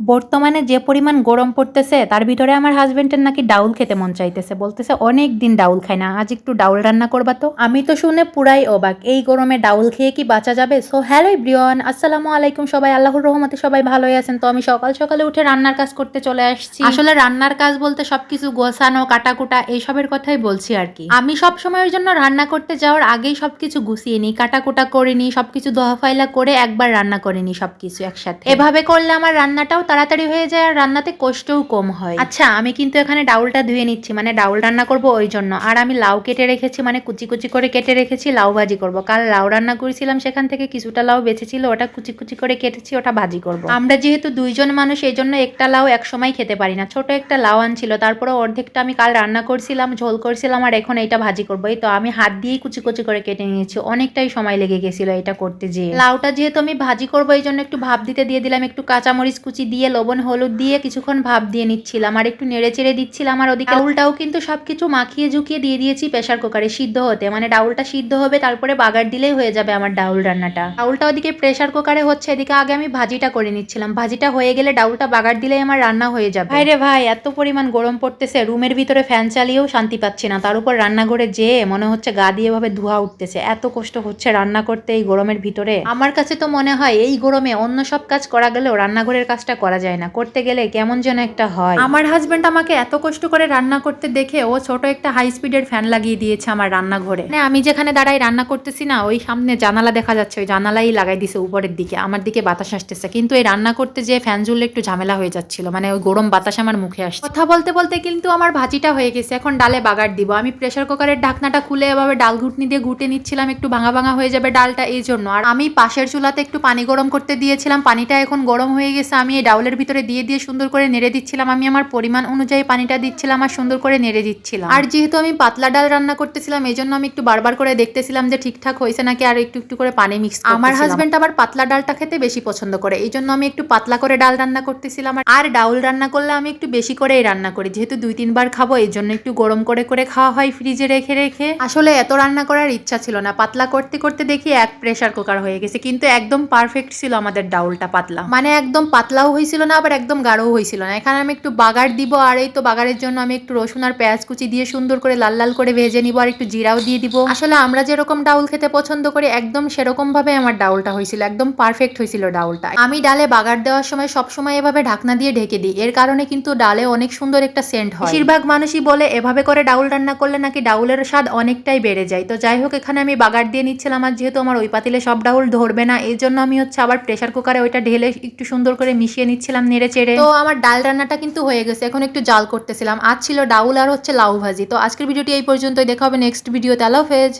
বর্তমানে যে পরিমাণ গরম পড়তেছে, তার ভিতরে আমার হাজবেন্ডের নাকি ডাউল খেতে মন চাইতেছে। বলতেছে, অনেক দিন ডাউল খাই না, আজ একটু ডাউল রান্না করবা তো? আমি তো শুনে পুরাই অবাক, এই গরমে ডাউল খেয়ে কি বাঁচা যাবে? সো হ্যালো ব্রিয়ন আসসালামু আলাইকুম সবাই, আল্লাহর রহমতে সবাই ভালোই আছেন। তো আমি সকাল সকালে উঠে রান্নার কাজ করতে চলে আসছি। আসলে রান্নার কাজ বলতে সবকিছু গোছানো, কাটাকুটা, এইসবের কথাই বলছি আর কি। আমি সব সময়ের জন্য রান্না করতে যাওয়ার আগেই সবকিছু গুছিয়ে নিই, কাটাকুটা করে নিই, সবকিছু দোহাফাইলা করে একবার রান্না করে নিই সবকিছু একসাথে। এভাবে করলে আমার রান্নাটাও তাড়াতাড়ি হয়ে যায় আর রান্নাতে কষ্টও কম হয়। আচ্ছা আমি কিন্তু এখানে ডাউলটা ধুয়ে নিচ্ছি মানে ডাউল রান্না করব ওই জন্য। আর আমি লাউ কেটে রেখেছি মানে কুচি কুচি করে কেটে রেখেছি লাউ ভাজি করব। কাল লাউ রান্না করেছিলাম সেখান থেকে কিছুটা লাউ বেঁচেছিল ওটা কুচি কুচি করে কেটেছি ওটা ভাজি করব। আমরা যেহেতু দুইজন মানুষ এই জন্য একটা লাউ এক সময় খেতে পারি না। ছোট একটা লাউ আনছিল তারপরে অর্ধেকটা আমি কাল রান্না করছিলাম ঝোল করছিলাম আর এখন এইটা ভাজি করব। এই তো আমি হাত দিয়েই কুচি কুচি করে কেটে নিয়েছি অনেকটাই সময় লেগে গেছিল এটা করতে যেয়ে। লাউটা যেহেতু আমি ভাজি করব এই জন্য একটু ভাপ দিতে দিয়ে দিলাম একটু কাঁচামরিচ কুচি দিয়ে লবণ, হলুদ দিয়ে কিছুক্ষণ ভাপ দিয়ে নিচ্ছিলাম। আর একটু নেড়ে চেড়ে দিচ্ছিলাম। আর ওদিকে ডাউলটাও কিন্তু সবকিছু মাখিয়ে ঝুঁকিয়ে দিয়ে দিয়েছি প্রেশার কুকারে সিদ্ধ হতে। মানে ডাউলটা সিদ্ধ হবে, তারপরে বাগার দিলেই হয়ে যাবে আমার ডাউল রান্নাটা। ডাউলটা ওদিকে প্রেশার কুকারে হচ্ছে, এদিকে আগে আমি ভাজিটা করে নিচ্ছিলাম। ভাজিটা হয়ে গেলে ডাউলটা বাগার দিলেই আমার রান্না হয়ে যাবে। ভাই রে ভাই, এত পরিমাণ গরম পড়তেছে, রুমের ভিতরে ফ্যান চালিয়েও শান্তি পাচ্ছি না। তার উপর রান্নাঘরে যেয়ে মনে হচ্ছে গা দিয়ে ভাবে ধোয়া উঠতেছে। এত কষ্ট হচ্ছে রান্না করতে এই গরমের ভিতরে। আমার কাছে তো মনে হয়, এই গরমে অন্য সব কাজ করা গেলেও রান্নাঘরের কাজটা করা যায় না। করতে গেলে কেমন যেন একটা হয়। আমার হাজবেন্ড আমাকে এত কষ্ট করে রান্না করতে দেখে ও ছোট একটা হাই স্পিডের ফ্যান লাগিয়ে দিয়েছে আমার রান্নাঘরে। মানে আমি যেখানে দাঁড়াই রান্না করতেছি না, ওই সামনে জানালা দেখা যাচ্ছে, ওই জানালাই লাগাই দিছে উপরের দিকে, আমার দিকে বাতাস আসতেছে। কিন্তু এই রান্না করতে যে ফ্যান ঝুললে একটু ঝামেলা হয়ে যাচ্ছিল মানে ওই গরম বাতাস আমার মুখে আসছে। কথা বলতে বলতে কিন্তু আমার ভাজিটা হয়ে গেছে, এখন ডালে বাগার দিব। আমি প্রেসার কুকারের ঢাকনাটা খুলে এভাবে ডাল ঘুটনি দিয়ে ঘুটে নিচ্ছিলাম, একটু ভাঙা ভাঙা হয়ে যাবে ডালটা, এই জন্য। আর আমি পাশের চুলাতে একটু পানি গরম করতে দিয়েছিলাম, পানিটা এখন গরম হয়ে গেছে, আমি এই ডাউলের ভিতরে দিয়ে দিয়ে সুন্দর করে নেড়ে দিচ্ছিলাম। আমি আমার পরিমাণ অনুযায়ী পানিটা দিচ্ছিলাম আর সুন্দর করে নেড়ে দিচ্ছিলাম। আর যেহেতু আমি পাতলা ডাল রান্না করতেছিলাম এই জন্য আমি একটু বারবার করে দেখতেছিলাম যে ঠিকঠাক হয়েছে নাকি আর একটু একটু করে পানি মিক্স আমার হাজবেন্ড আবার পাতলা ডালটা খেতে বেশি পছন্দ করে এই জন্য আমি একটু পাতলা করে ডাল রান্না করতেছিলাম। আর ডাউল রান্না করলে আমি একটু বেশি করেই রান্না করি যেহেতু দুই তিনবার খাব এই জন্য একটু গরম করে করে খাওয়া হয় ফ্রিজে রেখে রেখে। আসলে এত রান্না করার ইচ্ছা ছিল না পাতলা করতে করতে দেখি এক প্রেশার কুকার হয়ে গেছে কিন্তু একদম পারফেক্ট ছিল আমাদের ডাউলটা পাতলা। মানে একদম পাতলাও হয়েছিল না, আবার একদম গাঢ়ও হয়েছিল না। এখানে আমি একটু বাগার দিব, আর এই তো বাগারের জন্য আমি একটু রসুন আর পেঁয়াজ কুচি দিয়ে সুন্দর করে লাল লাল করে ভেজে নিব, আর একটু জিরাও দিয়ে দিব। আসলে আমরা যেরকম ডাউল খেতে পছন্দ করি, একদম সেরকম ভাবে আমার ডাউলটা হয়েছিল, একদম পারফেক্ট হয়েছিল ডাউলটা। আমি ডালে বাগার দেওয়ার সময় সবসময় এভাবে ঢাকনা দিয়ে ঢেকে দিই, এর কারণে কিন্তু ডালে অনেক সুন্দর একটা সেন্ট হয়। বেশিরভাগ মানুষই বলে, এভাবে করে ডাউল রান্না করলে নাকি ডাউলের স্বাদ অনেকটাই বেড়ে যায়? তো যাই হোক, এখানে আমি বাগার দিয়ে নিচ্ছিলাম, আর যেহেতু আমার ওই পাতিলে সব ডাউল ধরবে না এই জন্য আমি হচ্ছে আবার প্রেসার কুকারে ওইটা ঢেলে একটু সুন্দর করে মিশিয়ে নিচ্ছিলাম নেড়ে চেড়ে। তো আমার ডাল রান্নাটা কিন্তু হয়ে গেছে, এখন একটু জাল করতেছিলাম। আজ ছিল ডাউল আর হচ্ছে লাউ ভাজি। তো আজকের ভিডিওটি এই পর্যন্তই, দেখা হবে নেক্সট ভিডিওতে হাফেজ।